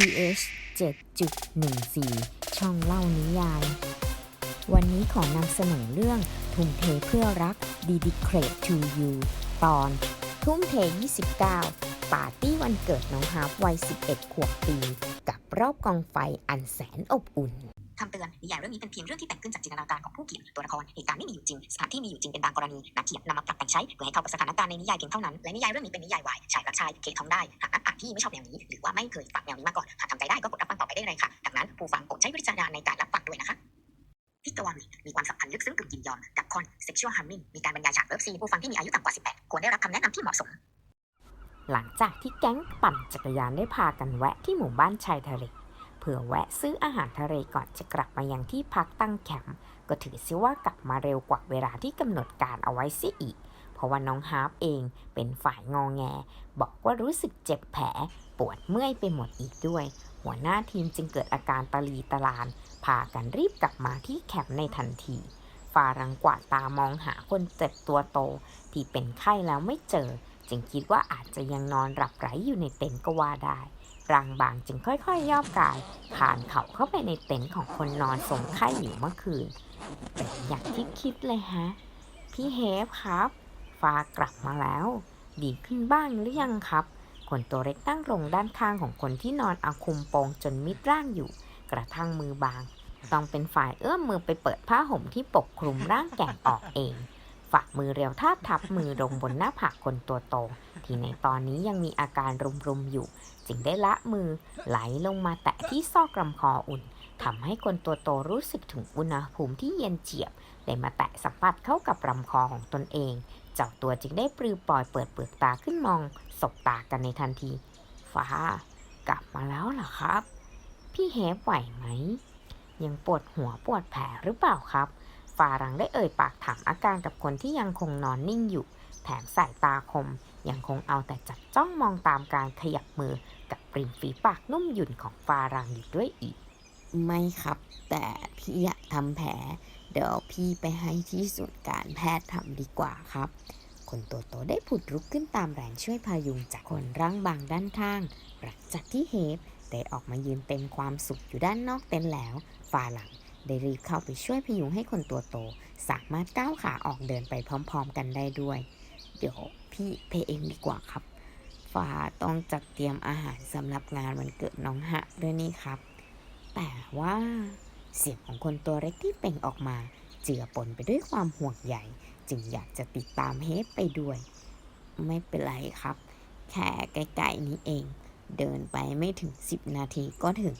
pH 7.14 ช่องเล่านิยาย วันนี้ขอนำเสนอเรื่องทุ่มเทเพื่อรัก Dedicate to You ตอน ทุ่มเท 29 ปาร์ตี้วันเกิดน้องฮาร์ฟวัย 11 ขวบปี กับรอบกองไฟอันแสนอบอุ่น คำเตือนนิยายเรื่องนี้เป็นเพียงเรื่องที่แต่งขึ้นจากจินตนาการของผู้เขียนตัวละครเหตุการณ์ไม่มีอยู่จริงสถานที่มีอยู่จริงเป็นบางกรณีนักเขียนนำมาปรับแต่งใช้เพื่อให้เข้ากับสถานการณ์ในนิยายเพียงเท่านั้นและนิยายเรื่องนี้เป็นนิยายวายฉายรักชายเขตท้องได้หากนักอ่านที่ไม่ชอบแนวนี้ หรือว่าไม่เคยฟังแนวนี้มาก่อนหากทำใจได้ก็กดรับฟังต่อไปได้เลยค่ะดังนั้นผู้ฟังโปรดใช้วิจารณญาณในการรับฟังด้วยนะคะพิกวามีมีความสัมพันธ์ลึกซึ้งกึ่งยินยอมกับคอน sexual harming มีการบรรยายฉากเลิฟซีผู้ฟังที่มีอายุต่ำกว่า 18 ควรได้รับคำแนะนำที่เหมาะสม หลังจากที่แก๊งปั่นจักรยานได้พากันแวะที่หมู่บ้านชายทะเล เพื่อแวะซื้ออาหารทะเลก่อนจะกลับมายังที่พักตั้งแคมป์ก็ถือซิว่ากลับมาเร็วกว่าเวลาที่กำหนดการเอาไว้เสียอีก เพราะว่าน้องฮาร์ปเองเป็นฝ่ายงอแง บอกว่ารู้สึกเจ็บแผล ปวดเมื่อยไปหมดอีกด้วย หัวหน้าทีมจึงเกิดอาการตะลีตะลาน พากันรีบกลับมาที่แคมป์ในทันทีฟารังกวาดตามองหาคนเจ็บตัวโต ที่เป็นไข้แล้วไม่เจอ จึงคิดว่าอาจจะยังนอนหลับไหลอยู่ในเต็นท์ก็ว่าได้ ร่างบางจึงค่อยๆย่อกายผ่านเขาเข้าไปในเต็นท์ของคนนอนสมไข้อยู่เมื่อคืนเป็นอย่างที่คิดเลยฮะ พี่เฮฟครับ ฟ้ากลับมาแล้ว ดีขึ้นบ้างหรือยังครับ คนตัวเล็กนั่งลงด้านข้างของคนที่นอนเอาคุมโปงจนมิดร่างอยู่ กระทั่งมือบาง ต้องเป็นฝ่ายเอื้อมมือไปเปิดผ้าห่มที่ปกคลุมร่างแก่งออกเอง ฝักมือเรียวทาบทับมือลงบนหน้าผากคนตัวโต ที่ในตอนนี้ยังมีอาการรุมๆอยู่ จึงได้ละมือไหลลงมาแตะที่ซอกลำคออุ่นทำให้คนตัวโตรู้สึกถึงอุณหภูมิที่เย็นเฉียบได้มาแตะสัมผัสเข้ากับลำคอของตนเอง เจ้าตัวจึงได้ปลือปล่อยเปิดเปลือกตาขึ้นมอง สบตากันในทันทีฟ้ากลับมาแล้วเหรอครับ พี่เฮฟไหวไหม ยังปวดหัวปวดแผลหรือเปล่าครับ ฟารังได้เอ่ยปากถามอาการกับคนที่ยังคงนอนนิ่งอยู่ แถมสายตาคม ยังคงเอาแต่จับจ้องมองตามการขยับมือกับปริมฝีปากนุ่มหยุ่นของฟารังอยู่ด้วยอีก ไม่ครับ แต่พี่อยากทำแผล เดี๋ยวพี่ไปให้ที่ศูนย์การแพทย์ทำดีกว่าครับคนตัวโตได้ผุดลุกขึ้นตามแรงช่วยพายุงจากคนร่างบางด้านข้าง หลังจากที่เฮฟได้ออกมายืนเต็มความสุขอยู่ด้านนอกเต็นท์แล้ว ฟาหลัง ได้รีบเข้าไปช่วยพยุงให้คนตัวโต สามารถก้าวขาออกเดินไปพร้อม ๆ กันได้ด้วย เดี๋ยวพี่เพเองดีกว่าครับ ฟ้าต้องจัดเตรียมอาหารสำหรับงานวันเกิดน้องหะด้วยนี่ครับ แต่ว่าเสียงของคนตัวเล็กที่เปล่งออกมา เจือปนไปด้วยความห่วงใยจึงอยากจะติดตามเฮฟไปด้วย ไม่เป็นไรครับ แค่ใกล้ๆนี้เอง เดินไปไม่ถึง 10 นาทีก็ถึง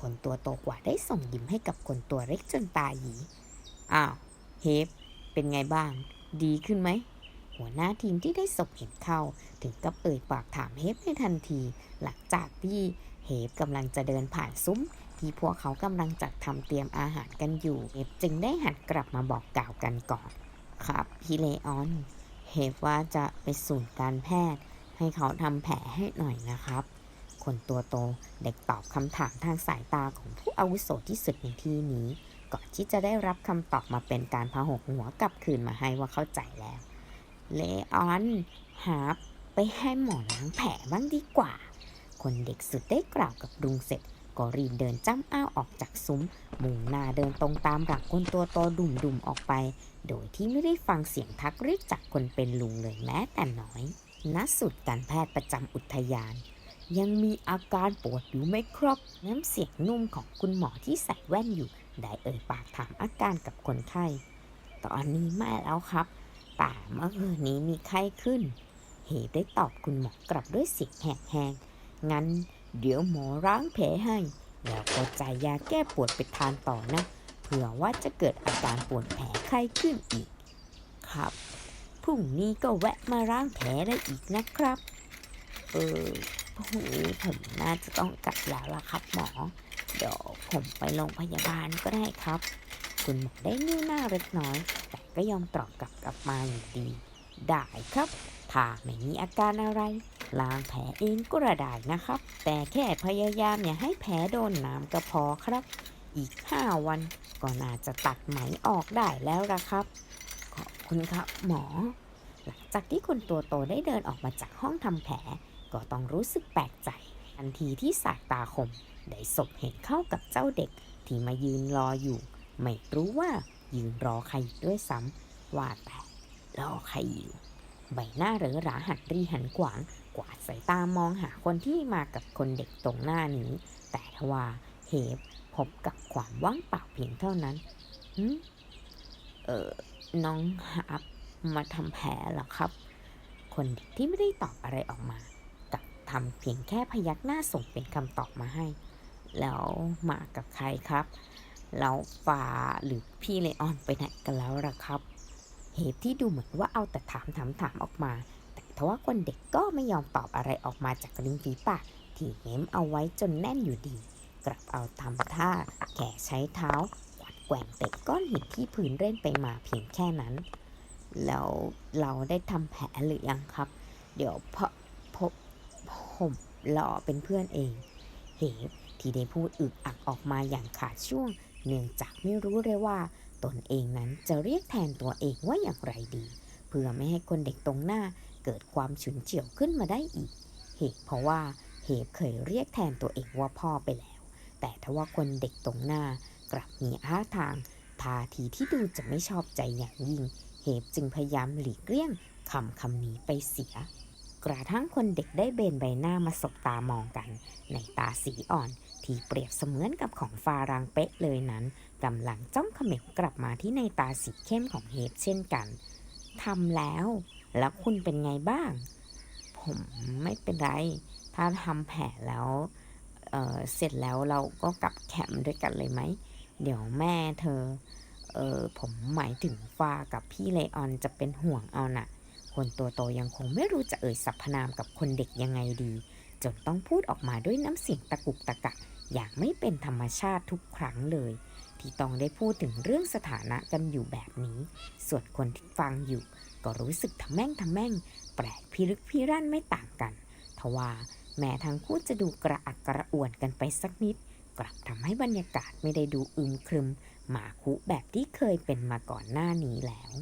คนตัวโตกว่าได้ส่งยิ้มให้กับคนตัวเล็กจนตาหยี อ้าวเฮฟเป็นไงบ้าง ดีขึ้นไหม หัวหน้าทีมที่ได้สบเห็นเข้า ถึงกับเอ่ยปากถามเฮฟในทันที หลังจากที่เฮฟกำลังจะเดินผ่านซุ้ม ที่พวกเขากำลังจัดทำเตรียมอาหารกันอยู่เฮฟจึงได้หันกลับมาบอกกล่าวกันก่อน ครับพี่เลออนเฮฟว่าจะไปศูนย์การแพทย์ ให้เขาทำแผลให้หน่อยนะครับ คนตัวโตเด็กตอบคำถามทางสายตาของผู้อาวุโสที่สุดในที่นี้ ก่อนที่จะได้รับคำตอบมาเป็นการพหกหัวกลับคืนมาให้ว่าเข้าใจแล้ว เลออนหาไปให้หมอล้างแผลบ้างดีกว่า คนเด็กสุดได้กล่าวกับลุงเสร็จ ก็รีบเดินจ้ำอ้าวออกจากซุ้ม มุ่งหน้าเดินตรงตามหลังคนตัวโตดุ่มๆออกไป โดยที่ไม่ได้ฟังเสียงทักเรียกจากคนเป็นลุงเลยแม้แต่น้อยณสุดการแพทย์ประจำอุทยาน ยังมีอาการปวดอยู่ไหมครบน้ำเสียงนุ่มของคุณหมอที่ใส่แว่นอยู่ ได้เอ่ยปากถามอาการกับคนไข้ ตอนนี้ไม่แล้วครับแต่เมื่อคืนนี้มีไข้ขึ้นเฮฟได้ตอบคุณหมอกลับด้วยเสียงแหบๆงั้นเดี๋ยวหมอล้างแผลให้ แล้วก็จ่ายยาแก้ปวดไปทานต่อนะ เผื่อว่าจะเกิดอาการปวดแผลไข้ขึ้นอีก ครับ พรุ่งนี้ก็แวะมาล้างแผลได้อีกนะครับ เออ พรุ่งนี้ผมน่าจะต้องกลับแล้วล่ะครับหมอ เดี๋ยวผมไปโรงพยาบาลก็ได้ครับ คุณหมอได้นิ้วหน้าเล็กน้อย แต่ก็ยอมตอบกลับกลับมาอยู่ดี ได้ครับ ถ้าไม่มีอาการอะไรล้างแผลเองก็ระได้นะครับ แต่แค่พยายามอย่าให้แผลโดนน้ำก็พอครับ อีก 5 วันก็น่าจะตัดไหมออกได้แล้วละครับ ขอบคุณครับหมอ หลังจากที่คนตัวโตได้เดินออกมาจากห้องทำแผล ก็ต้องรู้สึกแปลกใจ ทันทีที่สายตาคม ได้สบเห็นเข้ากับเจ้าเด็กที่มายืนรออยู่ ไม่รู้ว่ายืนรอใครด้วยซ้ำว่าแต่รอใครอยู่ ใบหน้าเหรอหราหันรีหันขวาง กวาดสายตามองหาคนที่มากับคนเด็กตรงหน้านี้ แต่ทว่าเฮฟพบกับความว่างเปล่าเพียงเท่านั้นหืมเออน้องฮับมาทำแผลเหรอครับ คนเด็กที่ไม่ได้ตอบอะไรออกมา ทำเพียงแค่พยักหน้าส่งเป็นคำตอบมาให้ แล้วมากับใครครับ แล้วฟ้าหรือพี่เลออนไปไหนกันแล้วล่ะครับ เหตุที่ดูเหมือนว่าเอาแต่ถามถามถามออกมา แต่ทว่าคนเด็กก็ไม่ยอมตอบอะไรออกมาจากริมฝีปากที่เม้มเอาไว้จนแน่นอยู่ดี กลับเอาทำท่า แข่ใช้เท้ากวัดแกว่งเตะก้อนหินที่พื้นเล่นไปมาเพียงแค่นั้น แล้วเราได้ทำแผลหรือยังครับ เดี๋ยวพอ ผมรอเป็นเพื่อนเอง เหตุที่ได้พูดอึกอักออกมาอย่างขาดช่วง เนื่องจากไม่รู้เลยว่า ตนเองนั้นจะเรียกแทนตัวเองว่าอย่างไรดี เพื่อไม่ให้คนเด็กตรงหน้าเกิดความฉุนเฉียวขึ้นมาได้อีก เหตุเพราะว่าเหตุเคยเรียกแทนตัวเองว่าพ่อไปแล้ว แต่ทว่าคนเด็กตรงหน้ากลับมีท่าทางท่าทีที่ดูจะไม่ชอบใจอย่างยิ่ง เหตุจึงพยายามหลีกเลี่ยงคำคำนี้ไปเสีย กระทั่งคนเด็กได้เบนใบหน้ามาสบตามองกัน ในตาสีอ่อน ที่เปรียบเสมือนกับของฟารางเป๊ะเลยนั้นกำลังจ้องเขม็บกลับมาที่ในตาสีเข้มของเฮฟเช่นกันทำแล้ว แล้วคุณเป็นไงบ้าง ผมไม่เป็นไร ถ้าทำแผลแล้วเเสร็จแล้วเราก็กลับแคมป์ด้วยกันเลยไหม เดี๋ยวแม่เธอ เออผมหมายถึงฟ้ากับพี่เลออนจะเป็นห่วงเอาน่ะ คนตัวโตยังคงไม่รู้จะเอ่ยสรรพนามกับคนเด็กยังไงดี จนต้องพูดออกมาด้วยน้ำเสียงตะกุกตะกักอย่างไม่เป็นธรรมชาติทุกครั้งเลย ที่ต้องได้พูดถึงเรื่องสถานะกันอยู่แบบนี้ ส่วนคนที่ฟังอยู่ ก็รู้สึกทำแม่งทำแม่ง แปลกพิลึกพิรั่นไม่ต่างกันทว่าแม้ทั้งคู่จะดูกระอักกระอ่วนกันไปสักนิด กลับทำให้บรรยากาศไม่ได้ดูอึมครึมหมาคุแบบที่เคยเป็นมาก่อนหน้านี้แล้ว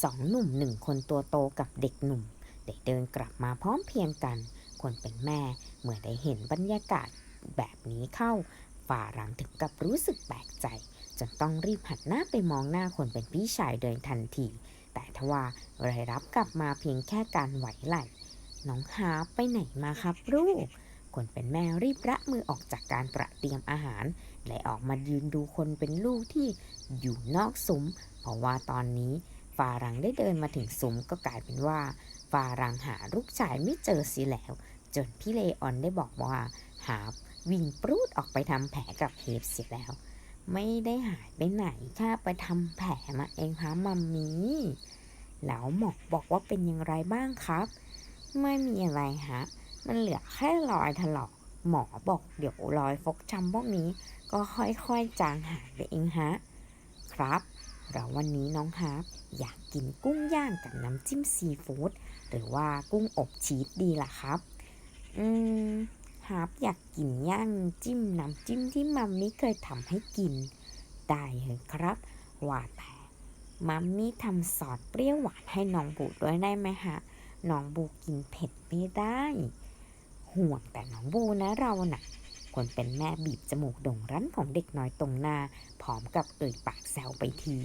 สองหนุ่มหนึ่งคนตัวโตกับเด็กหนุ่มได้เดินกลับมาพร้อมเพียงกัน คนเป็นแม่เมื่อได้เห็นบรรยากาศแบบนี้เข้า ฝ่ารังถึงกับรู้สึกแปลกใจ จนต้องรีบหันหน้าไปมองหน้าคนเป็นพี่ชายเดินทันที แต่ทว่ารายรับกลับมาเพียงแค่การไหวไหลน้องฮาไปไหนมาครับลูกคนเป็นแม่รีบระมือออกจากการตระเตรียมอาหารและออกมายืนดูคนเป็นลูกที่อยู่นอกซุ้ม เพราะว่าตอนนี้ ฟารังได้เดินมาถึงซุ้มก็กลายเป็นว่า ฟารังหาลูกชายไม่เจอสิแล้ว จนพี่เลออนได้บอกว่าฮาวิ่งปรูดออกไปทำแผลกับเฮฟเสียแล้ว ไม่ได้หายไปไหนแค่ไปทำแผลมาเองฮะมัมมี่แล้วหมอบอกว่าเป็นอย่างไรบ้างครับ ไม่มีอะไรฮะ มันเหลือแค่รอยถลอก หมอบอกเดี๋ยวรอยฟกช้ำพวกนี้ ก็ค่อยๆจางหายไปเองฮะ ครับ แล้ววันนี้น้องฮาร์ปอยากกินกุ้งย่างกับน้ำจิ้มซีฟู้ดหรือว่ากุ้งอบชีสดีล่ะครับ อืมฮาร์ปอยากกินย่างจิ้มน้ำจิ้มที่มัมมี่เคยทำให้กิน ได้เลยครับ ว่าแต่มัมมี่ทำซอสเปรี้ยวหวานให้น้องบูด้วยได้ไหมฮะน้องบูกินเผ็ดไม่ได้ ห่วงแต่น้องบูนะเราน่ะ คนเป็นแม่บีบจมูกด่งรั้นของเด็กน้อยตรงหน้า พร้อมกับเอ่ยปากแซวไปที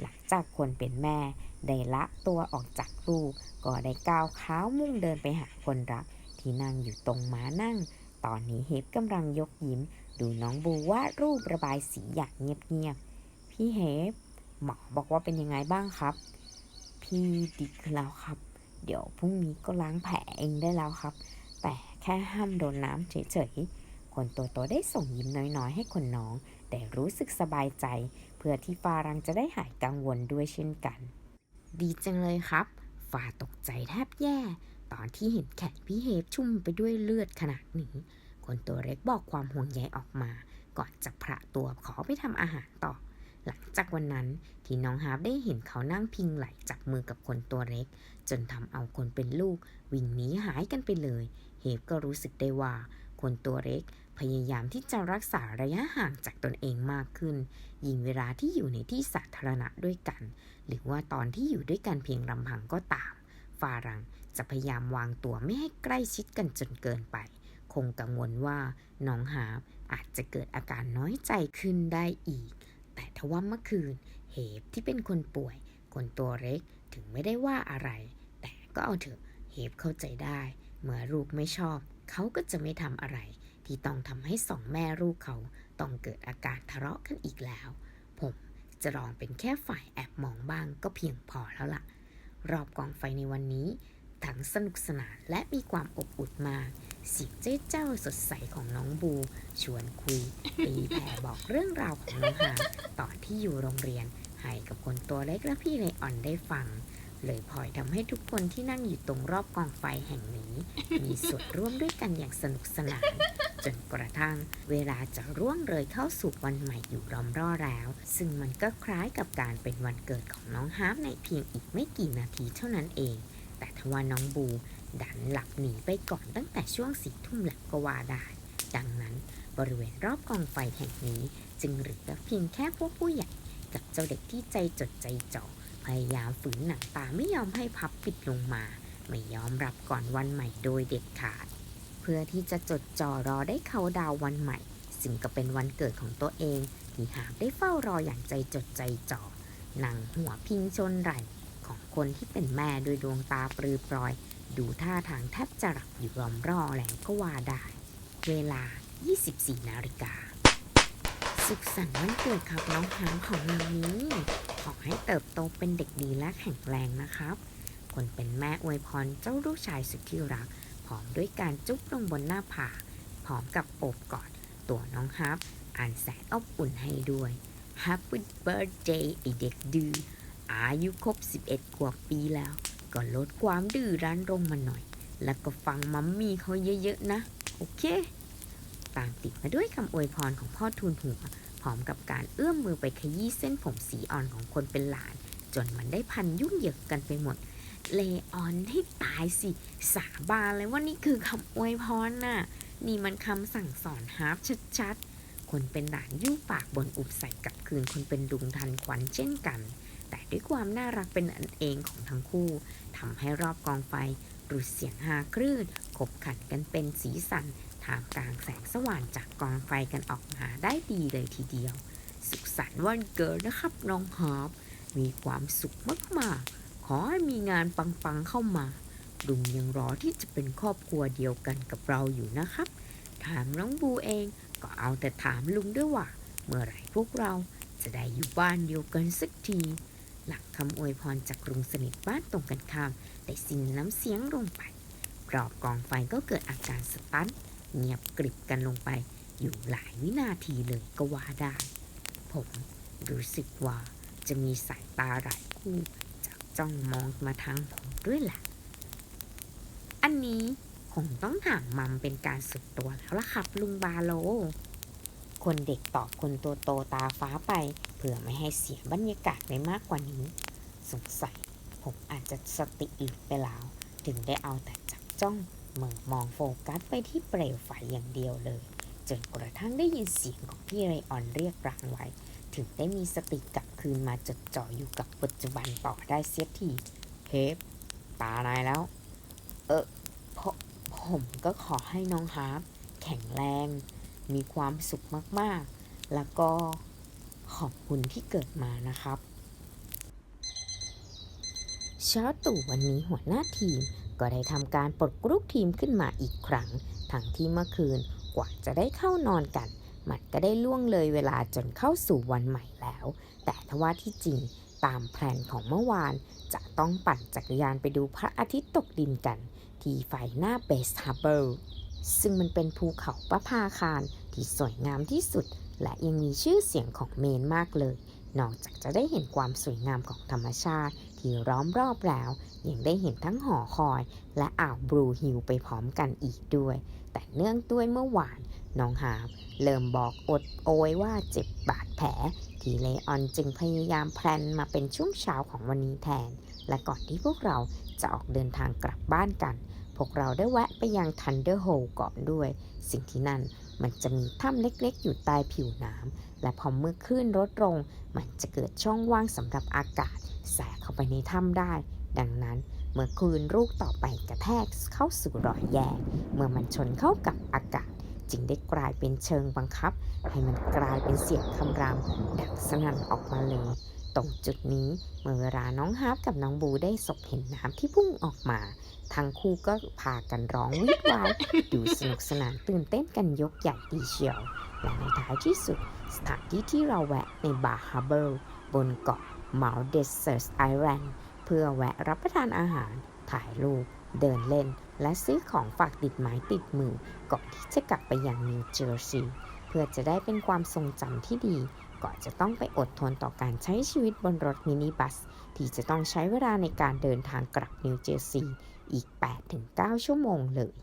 หลังจากคนเป็นแม่ ได้ละตัวออกจากลูก ก็ได้ก้าวเท้ามุ่งเดินไปหาคนรัก ที่นั่งอยู่ตรงม้านั่ง ตอนนี้เฮฟกำลังยกยิ้ม ดูน้องบูวาดรูประบายสีอย่างเงียบๆ พี่เฮฟหมอบอกว่าเป็นยังไงบ้างครับ พี่ดีขึ้นแล้วครับ เดี๋ยวพรุ่งนี้ก็ล้างแผลเองได้แล้วครับ แต่แค่ห้ามโดนน้ำเฉยๆ คนตัวโตได้ส่งยิ้มน้อยๆ ให้คนน้อง แต่รู้สึกสบายใจ เพื่อที่ฟารังจะได้หายกังวลด้วยเช่นกัน ดีจังเลยครับฟาตกใจแทบแย่ ตอนที่เห็นแขนพี่เฮฟชุ่มไปด้วยเลือดขนาดนี้ คนตัวเล็กบอกความห่วงใยออกมา ก่อนจะพระตัวขอไปทำอาหารต่อ หลังจากวันนั้นที่น้องฮาร์ปได้เห็นเขานั่งพิงไหลจับมือกับคนตัวเล็ก จนทำเอาคนเป็นลูก วิ่งหนีหายกันไปเลย เฮฟก็รู้สึกได้ว่าคนตัวเล็ก พยายามที่จะรักษาระยะห่างจากตนเองมากขึ้น ยิ่งเวลาที่อยู่ในที่สาธารณะด้วยกัน หรือว่าตอนที่อยู่ด้วยกันเพียงลำพังก็ตาม ฟารังจะพยายามวางตัวไม่ให้ใกล้ชิดกันจนเกินไปคคงกังวลว่าน้องหาบอาจจะเกิดอาการน้อยใจขึ้นได้อีก แต่ทว่าเมื่อคืน เหบที่เป็นคนป่วย คนตัวเล็กถึงไม่ได้ว่าอะไร แต่ก็เอาเถอะเหบเข้าใจได้ เมื่อลูกไม่ชอบ เขาก็จะไม่ทำอะไร ที่ต้องทำให้สองแม่ลูกเขาต้องเกิดอาการทะเลาะกันอีกแล้ว ผมจะลองเป็นแค่ฝ่ายแอบมองบ้างก็เพียงพอแล้วล่ะ รอบกองไฟในวันนี้ ทั้งสนุกสนานและมีความอบอุ่นมากเสียงเจ้เจ้าสดใสของน้องบู ชวนคุยตีแผ่บอกเรื่องราวของน้องหาตอนที่อยู่โรงเรียน ให้กับคนตัวเล็กและพี่เลออนได้ฟัง เลยพลอยทำให้ทุกคนที่นั่งอยู่ตรงรอบกองไฟแห่งนี้ มีส่วนร่วมด้วยกันอย่างสนุกสนาน จนกระทั่งเวลาจะร่วงเลยเข้าสู่วันใหม่อยู่รอมร่อแล้ว ซึ่งมันก็คล้ายกับการเป็นวันเกิดของน้องฮาร์ปในเพียงอีกไม่กี่นาทีเท่านั้นเอง แต่ทว่าน้องบูดันหลับหนีไปก่อนตั้งแต่ช่วงสี่ทุ่มหลังก็ว่าได้ ดังนั้นบริเวณรอบกองไฟแห่งนี้ จึงเหลือเพียงแค่พวกผู้ใหญ่กับเจ้าเด็กที่ใจจดใจจ่อ พยายามฝืนหนังตาไม่ยอมให้พับปิดลงมา ไม่ยอมรับก่อนวันใหม่โดยเด็ดขาด เพื่อที่จะจดจ่อรอได้เขาดาววันใหม่ ซึ่งก็เป็นวันเกิดของตัวเอง ที่หากได้เฝ้ารออย่างใจจดใจจ่อนั่งหัวพิงชนไหล่ของคนที่เป็นแม่โดยดวงตาปรือปรอย ดูท่าทางแทบจะหลับอยู่รอมรอแล้วก็ว่าได้ เวลา 24 นาฬิกา สุขสันต์วันเกิดครับน้องหางของเรานี้ อให้เติบโตเป็นเด็กดีและแข็งแรงนะครับ คนเป็นแม่อวยพรเจ้าลูกชายสุดที่รัก พร้อมด้วยการจุ๊บลงบนหน้าผากพร้อมกับโอบกอดตัวน้องฮับอ่านแสนอบอุ่นให้ด้วย Happy Birthday ไอเด็กดื้ออายุครบ 11 กว่าปีแล้ว ก็ลดความดื้อรั้นลงมาหน่อย แล้วก็ฟังมัมมี่เขาเยอะๆนะ โอเค ตามติดมาด้วยคำอวยพรของพ่อทูลหัว ร้อมกับการเอื้อมมือไปขยี้เส้นผมสีอ่อนของคนเป็นหลาน จนมันได้พันยุ่งเหยิงกันไปหมด เลออนให้ตายสิ สาบานเลยว่านี่คือคำอวยพรน่ะ นี่มันคำสั่งสอนฮาร์ปชัดๆ คนเป็นหลานยุ่งปากบนอุบใส่กลับคืนคนเป็นลุงทันควันเช่นกัน แต่ด้วยความน่ารักเป็นอันเองของทั้งคู่ทำให้รอบกองไฟรุดเสียงฮาคลื่นขบขันกันเป็นสีสัน ท่ามกลางแสงสว่างจากกองไฟกันออกมาได้ดีเลยทีเดียว สุขสันต์วันเกิดนะครับน้องฮาร์ปมีความสุขมากๆ ขอให้มีงานปังๆเข้ามา ลุงยังรอที่จะเป็นครอบครัวเดียวกันกับเราอยู่นะครับ ถามน้องบูเองก็เอาแต่ถามลุงด้วยว่า เมื่อไหร่พวกเราจะได้อยู่บ้านเดียวกันสักที หลังคำอวยพรจากลุงสนิทบ้านตรงกันข้าม ได้สิ้นน้ำเสียงลงไปรอบกองไฟก็เกิดอาการสตัน เงียบกริบกันลงไปอยู่หลายวินาทีเลยก็ว่าได้ ผมรู้สึกว่าจะมีสายตาหลายคู่จากจ้องมองมาทางผมด้วยแหละอันนี้คงต้องถามมัมเป็นการสุดตัวแล้วล่ะครับ ลุงบาโล คนเด็กตอบคนตัวโตตาฟ้าไปเพื่อไม่ให้เสียบรรยากาศไปมากกว่านี้ สงสัย ผมอาจจะสติหลุดไปแล้ว ถึงได้เอาแต่จับจ้อง มือมองโฟกัสไปที่เปลวไฟอย่างเดียวเลย จนกระทั่งได้ยินเสียงของพี่ไรออนเรียกรังไว้ ถึงได้มีสติกลับคืนมาจดจ่ออยู่กับปัจจุบันต่อได้เสียทีเฮฟตานายแล้ว เออผมผมก็ขอให้น้องฮาร์ปแข็งแรง มีความสุขมากๆ แล้วก็ขอบคุณที่เกิดมานะครับ เช้าตู่วันนี้หัวหน้าทีม ก็ได้ทำการปลดกรุ๊ปทีมขึ้นมาอีกครั้ง ทั้งที่เมื่อคืนกว่าจะได้เข้านอนกัน มันก็ได้ล่วงเลยเวลาจนเข้าสู่วันใหม่แล้ว แต่ทว่าที่จริงตามแผนของเมื่อวาน จะต้องปั่นจักรยานไปดูพระอาทิตย์ตกดินกัน ที่ไฟหน้าเบสฮาร์เบอร์ซึ่งมันเป็นภูเขาประภาคารที่สวยงามที่สุด และยังมีชื่อเสียงของเมนมากเลย นอกจากจะได้เห็นความสวยงามของธรรมชาติที่ล้อมรอบแล้วยังได้เห็นทั้งหอคอย และอ่าวบลูฮิลไปพร้อมกันอีกด้วย แต่เนื่องด้วยเมื่อวานน้องฮาบเริ่มบอกอดโอยว่าเจ็บบาดแผล ทีเลออนจึงพยายามแพลนมาเป็นช่วงเช้าของวันนี้แทน และก่อนที่พวกเราจะออกเดินทางกลับบ้านกัน พวกเราได้แวะไปยังทันเดอร์โฮก่อนด้วย สิ่งที่นั่นมันจะมีถ้ำเล็กๆ อยู่ใต้ผิวน้ำ และพอเมื่อคลื่นลดลง มันจะเกิดช่องว่างสำหรับอากาศแสกเข้าไปในถ้ำได้ ดังนั้นเมื่อคลื่นลูกต่อไปกระแทกเข้าสู่รอยแยก เมื่อมันชนเข้ากับอากาศจึงได้กลายเป็นเชิงบังคับ ให้มันกลายเป็นเสียงคำรามดังสนั่นออกมาเลยตรงจุดนี้เมื่อเวลาน้องฮาร์ปกับน้องบูได้สบเห็นน้ำที่พุ่งออกมา ทั้งคู่ก็พากันร้องวิดวายดูสนุกสนานตื่นเต้นกันยกใหญ่ดีเชียวและในท้ายที่สุด สถานที่ที่เราแวะในบาร์ฮาร์เบอร์บนเกาะมาลเดสเซอร์สไอแลนด์เพื่อแวะรับประทานอาหาร ถ่ายรูป เดินเล่น และซื้อของฝากติดไม้ติดมือ ก่อนที่จะกลับไปยังนิวเจอร์ซีย์เพื่อจะได้เป็นความทรงจำที่ดี ก่อนจะต้องไปอดทนต่อการใช้ชีวิตบนรถมินิบัส ที่จะต้องใช้เวลาในการเดินทางกลับนิวเจอร์ซีย์อีก 8-9 ชั่วโมงเลย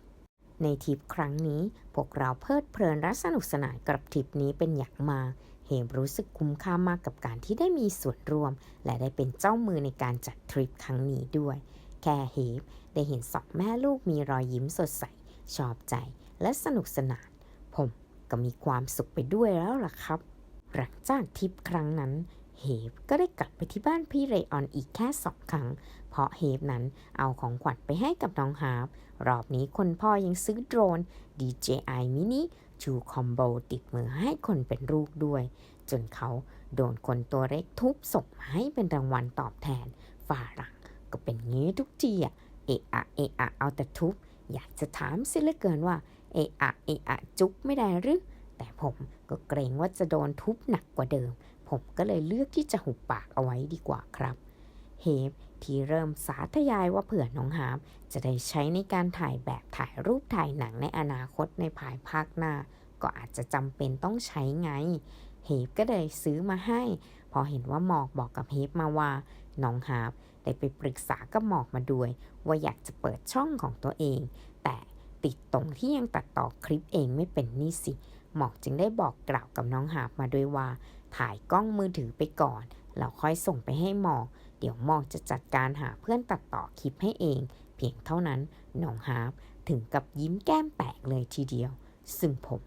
ในทริปครั้งนี้ พวกเราเพลิดเพลินและสนุกสนานกับทริปนี้เป็นอย่างมากเฮมรู้สึกคุ้มค่ามากกับการที่ได้มีส่วนร่วม และได้เป็นเจ้ามือในการจัดทริปครั้งนี้ด้วย แค่เฮฟได้เห็นสองแม่ลูกมีรอยยิ้มสดใส ชอบใจและสนุกสนาน ผมก็มีความสุขไปด้วยแล้วล่ะครับ หลังจากทริปครั้งนั้น เฮฟก็ได้กลับไปที่บ้านพี่เรออนอีกแค่สองครั้ง เพราะเฮฟนั้นเอาของขวัญไปให้กับน้องฮาร์ปรอบนี้คนพ่อยังซื้อโดรน DJI Mini ชูคอมโบติดมือให้คนเป็นลูกด้วย จนเขาโดนคนตัวเล็กทุบส่งมาให้เป็นรางวัลตอบแทนฝ่าหลังก็เป็นงี้ทุกทีอะเอะอะเอะอะเอาแต่ทุบ อยากจะถามสียเหลือเกินว่า เอะอะเอะอะจุกไม่ได้หรือแต่ผมก็เกรงว่าจะโดนทุบหนักกว่าเดิม ผมก็เลยเลือกที่จะหุบปากเอาไว้ดีกว่าครับเฮฟที่เริ่มสาธยายว่าเผื่อน้องฮาร์ปจะได้ใช้ในการถ่ายแบบถ่ายรูปถ่ายหนังในอนาคตในภายภาคหน้า ก็อาจจะจำเป็นต้องใช้ไง เฮฟก็เลยซื้อมาให้ พอเห็นว่าหมอกบอกกับเฮฟมาว่า น้องฮาร์ปได้ไปปรึกษากับหมอกมาด้วย ว่าอยากจะเปิดช่องของตัวเอง แต่ติดตรงที่ยังตัดต่อคลิปเองไม่เป็นนี่สิ หมอกจึงได้บอกกล่าวกับน้องฮาร์ปมาด้วยว่า ถ่ายกล้องมือถือไปก่อนแล้วค่อยส่งไปให้หมอก เดี๋ยวหมอกจะจัดการหาเพื่อนตัดต่อคลิปให้เอง เพียงเท่านั้นน้องฮาร์ปถึงกับยิ้มแก้มแตกเลยทีเดียว ซึ่งผม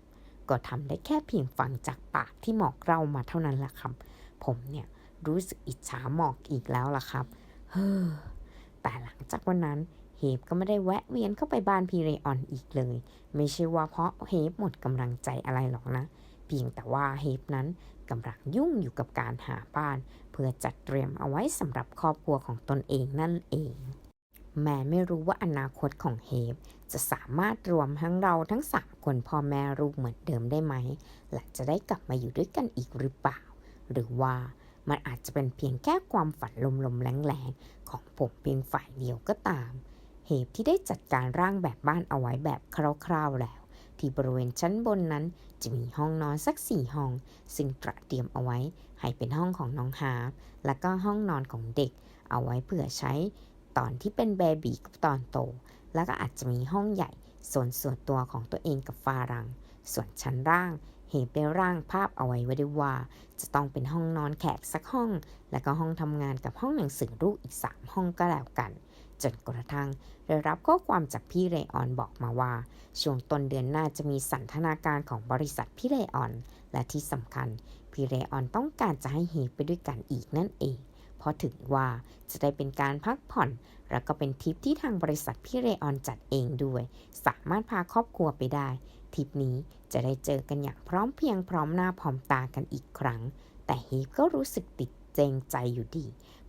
ก็ทำได้แค่เพียงฟังจากปากที่หมอกเล่ามาเท่านั้นแหละครับ ผมเนี่ยรู้สึกอิจฉาหมอกอีกแล้วล่ะครับ เฮ้อ แต่หลังจากวันนั้นเฮฟก็ไม่ได้แวะเวียนเข้าไปบ้านพีเรออนอีกเลย ไม่ใช่ว่าเพราะเฮฟหมดกำลังใจอะไรหรอกนะ เพียงแต่ว่าเฮฟนั้นกำลังยุ่งอยู่กับการหาบ้าน เพื่อจัดเตรียมเอาไว้สำหรับครอบครัวของตนเองนั่นเอง แม่ไม่รู้ว่าอนาคตของเฮฟจะสามารถรวมทั้งเราทั้งสามคนพ่อแม่ลูกเหมือนเดิมได้ไหม และจะได้กลับมาอยู่ด้วยกันอีกหรือเปล่า หรือว่ามันอาจจะเป็นเพียงแค่ความฝันลมๆแรงๆ ของผมเพียงฝ่ายเดียวก็ตาม เหตุที่ได้จัดการร่างแบบบ้านเอาไว้แบบคร่าวๆแล้ว ที่บริเวณชั้นบนนั้นจะมีห้องนอนสักสี่ห้อง ซึ่งตระเตรียมเอาไว้ให้เป็นห้องของน้องฮาร์ปและก็ห้องนอนของเด็ก เอาไว้เผื่อใช้ตอนที่เป็นเบบีกับตอนโต แล้วก็อาจจะมีห้องใหญ่ส่วนส่วนตัวของตัวเองกับฟารัง ส่วนชั้นล่างเหตุได้ร่างภาพเอาไว้ไว้ด้วยว่า จะต้องเป็นห้องนอนแขกสักห้อง แล้วก็ห้องทำงานกับห้องหนังสือลูกอีก 3 ห้องก็แล้วกัน จนกระทั่งได้รับข้อความจากพี่เรออนบอกมาว่า ช่วงต้นเดือนหน้าจะมีสันทนาการของบริษัทพี่เรออน และที่สำคัญ พี่เรออนต้องการจะให้เฮไปด้วยกันอีกนั่นเองเพราะถึงว่าจะได้เป็นการพักผ่อน แล้วก็เป็นทริปที่ทางบริษัทพี่เรออนจัดเองด้วย สามารถพาครอบครัวไปได้ทริปนี้จะได้เจอกันอย่างพร้อมเพียงพร้อมหน้าพร้อมตากันอีกครั้ง แต่เฮก็รู้สึกติดเจงใจอยู่ดี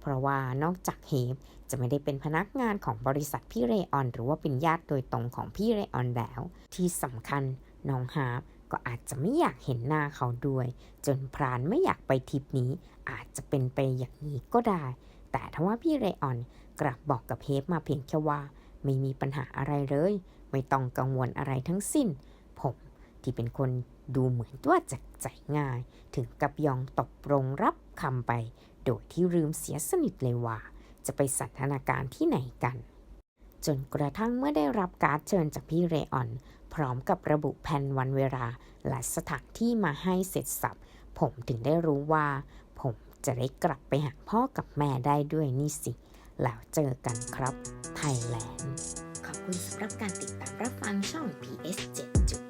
ราะว่านอกจากเฮฟจะไม่ได้เป็นพนักงานของบริษัทพี่เรออน หรือว่าเป็นญาติโดยตรงของพี่เรออนแล้ว ที่สำคัญน้องฮาร์ปก็อาจจะไม่อยากเห็นหน้าเขาด้วย จนพรานไม่อยากไปทริปนี้ อาจจะเป็นไปอย่างนี้ก็ได้ แต่ถ้าว่าพี่เรออนกลับบอกกับเฮฟมาเพียงแค่ว่า ไม่มีปัญหาอะไรเลย ไม่ต้องกังวลอะไรทั้งสิ้น ผมที่เป็นคนดูเหมือนว่าจะใจง่าย ถึงกับยองตกลงรับคำไป โดยที่ลืมเสียสนิทเลยว่า จะไปสันทนาการที่ไหนกัน จนกระทั่งเมื่อได้รับการ์ดเชิญจากพี่เรออน พร้อมกับระบุแผนวันเวลาและสถานที่มาให้เสร็จสับผมถึงได้รู้ว่า ผมจะได้กลับไปหาพ่อกับแม่ได้ด้วยนี่สิ แล้วเจอกันครับ ไทยแลนด์ ขอบคุณสำหรับการติดตามรับฟังช่อง PS 7.14ก่อนจะจาก